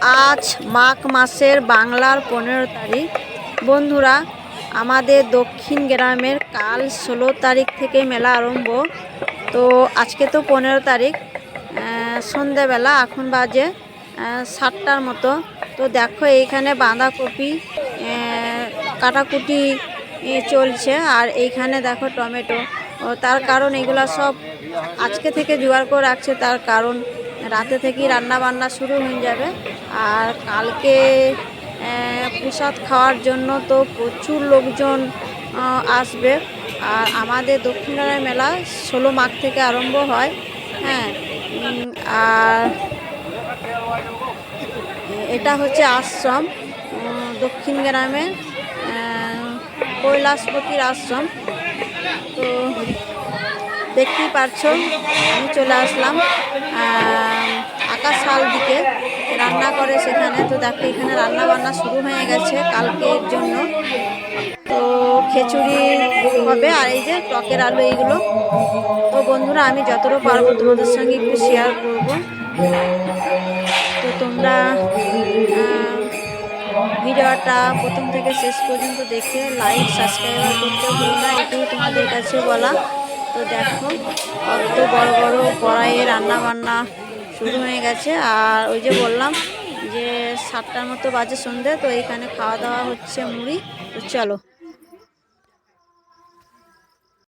আজ মাঘ মাসের বাংলার পনেরো তারিখ। বন্ধুরা আমাদের দক্ষিণ গ্রামের কাল ষোলো তারিখ থেকে মেলা আরম্ভ। তো আজকে তো পনেরো তারিখ আহ, সন্ধেবেলা এখন বাজে সাতটার মতো। তো দেখো এইখানে বাঁধাকপি কাটাকুটি চলছে। আর এইখানে দেখো টমেটো। তার কারণ এগুলা সব আজকে থেকে জোগাড় করে রাখছে। তার কারণ রাতে থেকেই রান্না বান্না শুরু হয়ে যাবে। আর কালকে প্রসাদ খাওয়ার জন্য তো প্রচুর লোকজন আসবে। আর আমাদের দক্ষিণারায় মেলা ষোলো মাঘ থেকে আরম্ভ হয়। হ্যাঁ আর এটা হচ্ছে আশ্রম দক্ষিণ গ্রামের কৈলাসপতির আশ্রম। তো দেখতেই পারছ, আমি চলে আসলাম আকাশাল দিকে। রান্না করে সেখানে, তো দেখো এখানে রান্না বান্না শুরু হয়ে গেছে কালকের জন্য। তো খিচুড়ি হবে, আর এই যে টকের আলু এইগুলো। তো বন্ধুরা, আমি যতটা পারব তোমাদের সঙ্গে একটু শেয়ার করব। তো তোমরা ভিডিওটা প্রথম থেকে শেষ পর্যন্ত দেখে লাইক সাবস্ক্রাইব করতে ভুলো না, এটুকু তোমাদের কাছে বলা। তো দেখো, কত বড় বড় কড়াইয়ে রান্না বান্না শুরু হয়ে গেছে। আর ওই যে বললাম যে সাতটার মতো বাজে সন্ধে, তো এইখানে খাওয়া দাওয়া হচ্ছে মুড়ি। তো চলো।